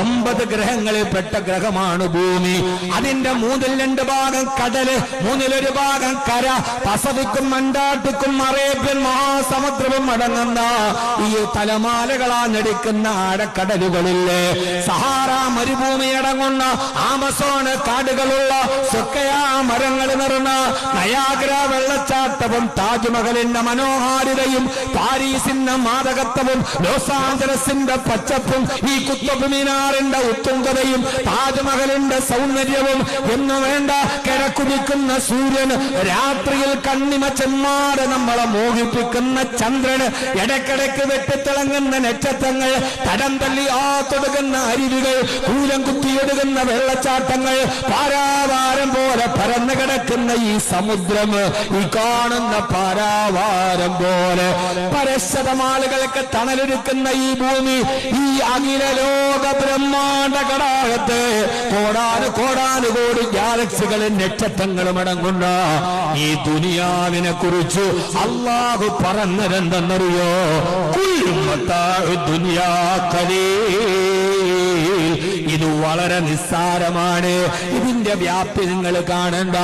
ഒമ്പത് ഗ്രഹങ്ങളിൽപ്പെട്ട ഗ്രഹമാണ് ഭൂമി. അതിന്റെ മൂന്നിൽ രണ്ട് ഭാഗം കടൽ മൂന്നിലൊരു ഭാഗം കര. പസഫിക്കും അന്റാർട്ടിക്കും അറേബ്യൻ മഹാസമുദ്രവും അടങ്ങുന്ന ഈ തലമാലകളാഞ്ഞടിക്കുന്ന ആഴക്കടലുകളില്ലേ. സഹാറ മരുഭൂമി അടങ്ങുന്ന ആമസോണ് കാടുകളുള്ള സുക്കയാ മരങ്ങൾ നിറഞ്ഞ നയാഗ്ര വെള്ളച്ചാട്ടവും താജ്മഹലിന്റെ മനോഹാരിതയും പാരീസിന്റെ മാതകത്വവും ലോസ് ആഞ്ചലസിന്റെ പച്ചപ്പും ഈ കുത്തബ് മിനാറിന്റെ ഉത്തുംഗതയും താജ്മഹലിന്റെ സൗന്ദര്യവും എന്ന് വേണ്ട കിഴക്കുതിക്കുന്ന സൂര്യൻ രാത്രിയിൽ കണ്ണിമ ചെമ്മാട് നമ്മളെ മോഹിപ്പിക്കുന്ന ചന്ദ്രന് ഇടയ്ക്കിടയ്ക്ക് വെട്ടിത്തിളങ്ങുന്ന നക്ഷത്രങ്ങൾ തടം തല്ലി ആ തൊടുകുന്ന അരുവികൾ കൂലം കുത്തിയൊടുകുന്ന വെള്ളച്ചാട്ടങ്ങൾ പാരാവാരം പോലെ പരന്നു കിടക്കുന്ന ഈ സമുദ്രം ഈ കാണുന്ന പാരാവാരം പോലെ പരശതമാളുകൾക്ക് തണലൊരുക്കുന്ന ഈ ഭൂമി ഈ അഖില ലോക ബ്രഹ്മാണ്ട കടാകത്ത് കോടാനു കോടാനു കോടി ഗാലക്സികളും നക്ഷത്രങ്ങളും അടങ്ങുന്ന ഈ ദുനിയാവിനെ കുറിച്ച് അള്ളാഹു പറഞ്ഞതെന്തെന്നറിയോ ദുനിയാ കലീൽ. ഇത് വളരെ നിസ്സാരമാണ്. ഇതിന്റെ വ്യാപ്തി നിങ്ങൾ കാണണ്ട.